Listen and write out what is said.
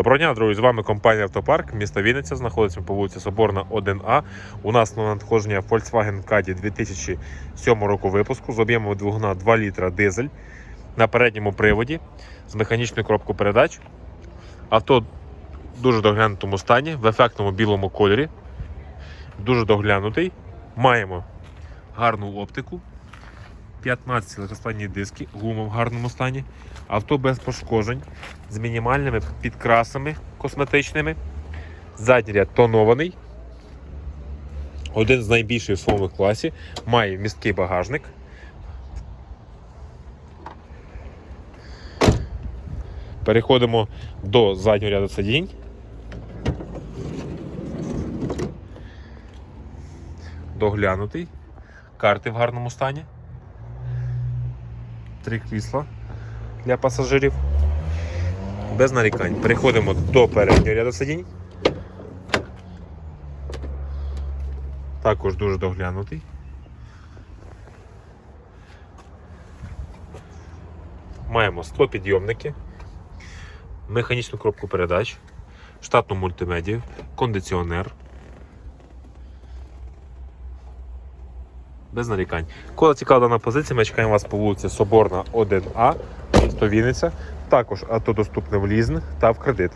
Доброго дня, друзі! З вами компанія Автопарк, місто Вінниця. Знаходиться по вулиці Соборна 1А. У нас на надходження Volkswagen Caddy 2007 року випуску з об'ємом двигуна 2 літра дизель на передньому приводі з механічною коробкою передач. Авто в дуже доглянутому стані, в ефектному білому кольорі. Дуже доглянутий. Маємо гарну оптику. 15 легкосплавні диски, гума в гарному стані, авто без пошкоджень з мінімальними підкрасами косметичними. Задній ряд тонований. Один з найбільших в своєму класі. Має місткий багажник. Переходимо до заднього ряду сидінь. Доглянутий. Карти в гарному стані. Три крісла для пасажирів. Без нарікань. Переходимо до переднього ряду сидінь. Також дуже доглянутий. Маємо склопідйомники, механічну коробку передач, штатну мультимедію, кондиціонер. Без нарікань. Коли цікава дана позиція, ми чекаємо вас по вулиці Соборна 1А, місто Вінниця. Також доступне в лізинг та в кредит.